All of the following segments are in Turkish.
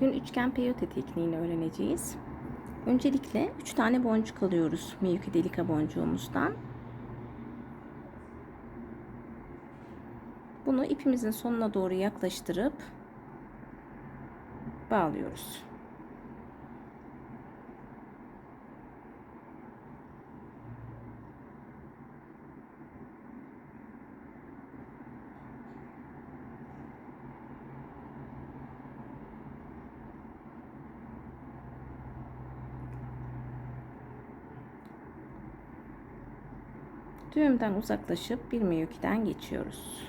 Bugün üçgen peyote tekniğini öğreneceğiz. Öncelikle 3 tane boncuk alıyoruz Miyuki Delika boncuğumuzdan. Bunu ipimizin sonuna doğru yaklaştırıp bağlıyoruz. Düğümden uzaklaşıp bir miyukiden geçiyoruz.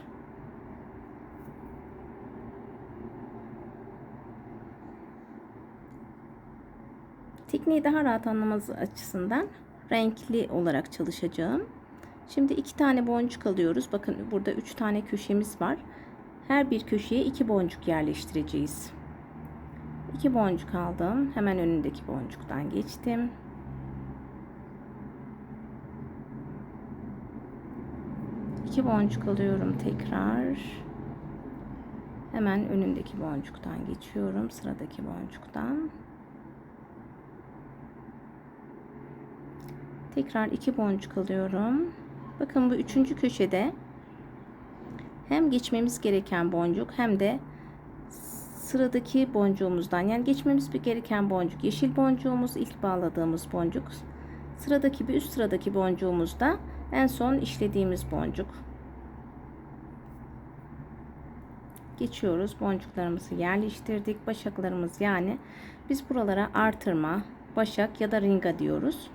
Tekniği daha rahat anlaması açısından renkli olarak çalışacağım. Şimdi iki tane boncuk alıyoruz. Bakın burada üç tane köşemiz var. Her bir köşeye iki boncuk yerleştireceğiz. İki boncuk aldım. Hemen önündeki boncuktan geçtim. İki boncuk alıyorum tekrar. Hemen önündeki boncuktan geçiyorum. Sıradaki boncuktan. Tekrar iki boncuk alıyorum. Bakın bu üçüncü köşede hem geçmemiz gereken boncuk hem de sıradaki boncuğumuzdan yani geçmemiz gereken boncuk yeşil boncuğumuz ilk bağladığımız boncuk sıradaki bir üst sıradaki boncuğumuz da en son işlediğimiz boncuk geçiyoruz. Boncuklarımızı yerleştirdik. Başaklarımız yani biz buralara artırma başak ya da ringa diyoruz.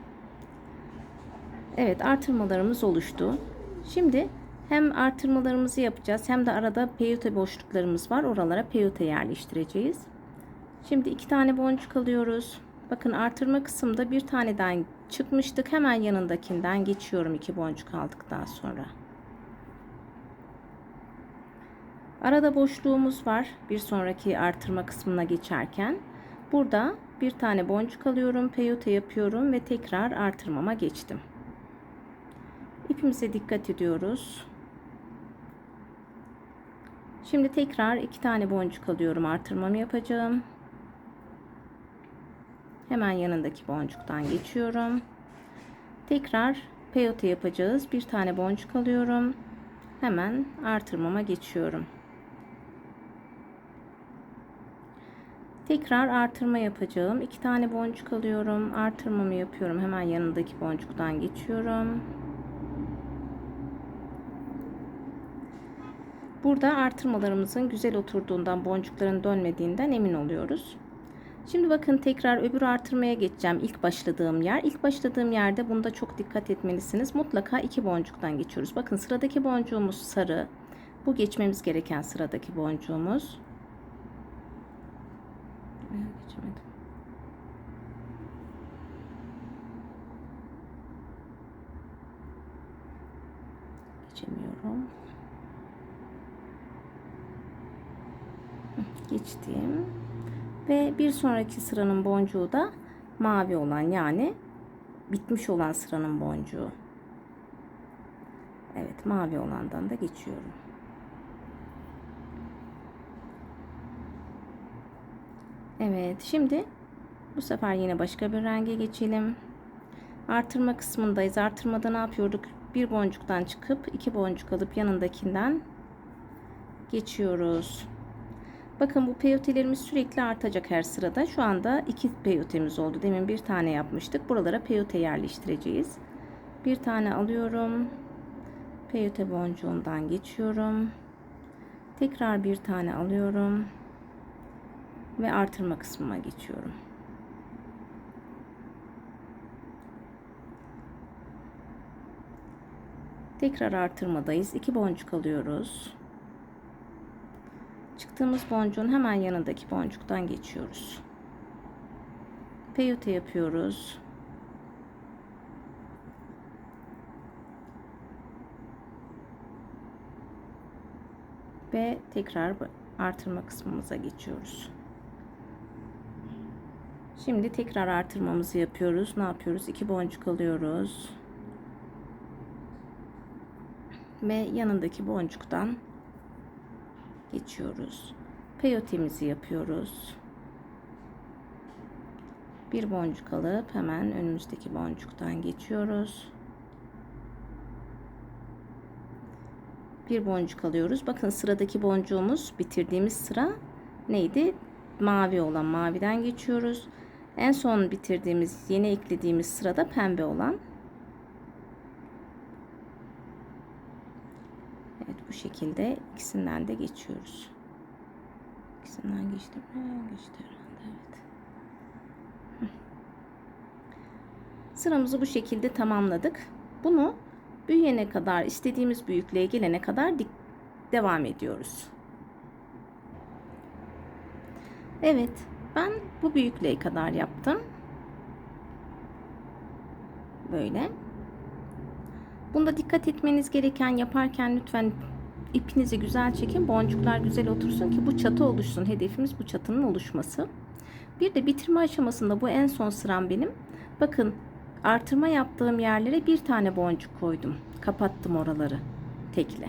Evet artırmalarımız oluştu. Şimdi hem artırmalarımızı yapacağız hem de arada peyote boşluklarımız var. Oralara peyote yerleştireceğiz. Şimdi iki tane boncuk alıyoruz. Bakın artırma kısımda bir taneden çıkmıştık. Hemen yanındakinden geçiyorum iki boncuk aldıktan sonra arada boşluğumuz var bir sonraki artırma kısmına geçerken. Burada bir tane boncuk alıyorum peyote yapıyorum ve tekrar artırmama geçtim. İpimize dikkat ediyoruz. Şimdi tekrar iki tane boncuk alıyorum artırmamı yapacağım. Hemen yanındaki boncuktan geçiyorum. Tekrar peyote yapacağız. Bir tane boncuk alıyorum. Hemen artırmama geçiyorum tekrar artırma yapacağım iki tane boncuk alıyorum artırmamı yapıyorum hemen yanındaki boncuktan geçiyorum burada artırmalarımızın güzel oturduğundan boncukların dönmediğinden emin oluyoruz Şimdi bakın tekrar öbür artırmaya geçeceğim. İlk başladığım yer. İlk başladığım yerde bunda çok dikkat etmelisiniz. Mutlaka iki boncuktan geçiyoruz. Bakın sıradaki boncuğumuz sarı. Bu geçmemiz gereken sıradaki boncuğumuz. Geçemedim. Geçemiyorum. Geçtim. Ve bir sonraki sıranın boncuğu da mavi olan yani bitmiş olan sıranın boncuğu. Evet mavi olandan da geçiyorum. Evet şimdi bu sefer yine başka bir renge geçelim. Artırma kısmındayız. Artırmada ne yapıyorduk? Bir boncuktan çıkıp iki boncuk alıp yanındakinden geçiyoruz. Bakın bu peyotelerimiz sürekli artacak her sırada. Şu anda iki peyotemiz oldu. Demin bir tane yapmıştık. Buralara peyote yerleştireceğiz. Bir tane alıyorum. Peyote boncuğundan geçiyorum. Tekrar bir tane alıyorum. Ve artırma kısmına geçiyorum. Tekrar artırmadayız. İki boncuk alıyoruz. Çıktığımız boncuğun hemen yanındaki boncuktan geçiyoruz. Peyote yapıyoruz. Ve tekrar artırma kısmımıza geçiyoruz. Şimdi tekrar artırmamızı yapıyoruz. Ne yapıyoruz? İki boncuk alıyoruz. Ve yanındaki boncuktan geçiyoruz. Peyotemizi yapıyoruz. Bir boncuk alıp hemen önümüzdeki boncuktan geçiyoruz. Bir boncuk alıyoruz. Bakın sıradaki boncuğumuz bitirdiğimiz sıra neydi? Mavi olan maviden geçiyoruz. En son bitirdiğimiz yeni eklediğimiz sırada pembe olan. Evet bu şekilde ikisinden de geçiyoruz. İkisinden geçtim? Geçti evet. Sıramızı bu şekilde tamamladık. Bunu büyüyene kadar istediğimiz büyüklüğe gelene kadar dik devam ediyoruz. Evet, ben bu büyüklüğe kadar yaptım. Böyle. Bunda dikkat etmeniz gereken yaparken lütfen ipinizi güzel çekin. Boncuklar güzel otursun ki bu çatı oluşsun. Hedefimiz bu çatının oluşması. Bir de bitirme aşamasında bu en son sıram benim. Bakın artırma yaptığım yerlere bir tane boncuk koydum. Kapattım oraları tekle.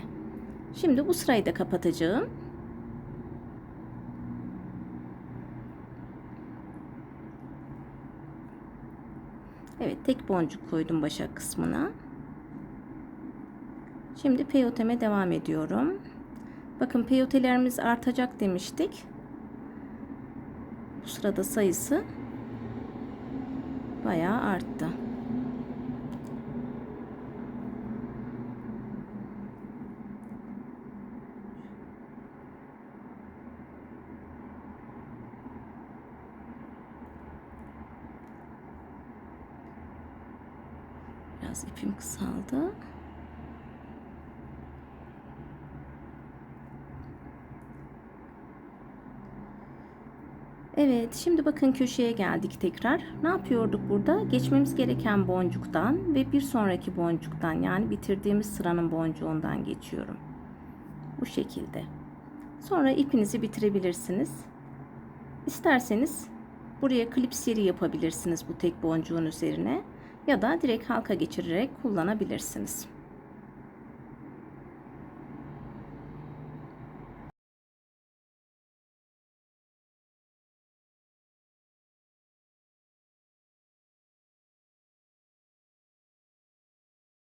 Şimdi bu sırayı da kapatacağım. Evet tek boncuk koydum başak kısmına. Şimdi peyoteme devam ediyorum. Bakın peyotelerimiz artacak demiştik. Bu sırada sayısı bayağı arttı. Biraz ipim kısaldı. Evet, şimdi bakın köşeye geldik tekrar. Ne yapıyorduk burada? Geçmemiz gereken boncuktan ve bir sonraki boncuktan yani bitirdiğimiz sıranın boncuğundan geçiyorum. Bu şekilde. Sonra ipinizi bitirebilirsiniz. İsterseniz buraya klip seri yapabilirsiniz bu tek boncuğun üzerine ya da direkt halka geçirerek kullanabilirsiniz.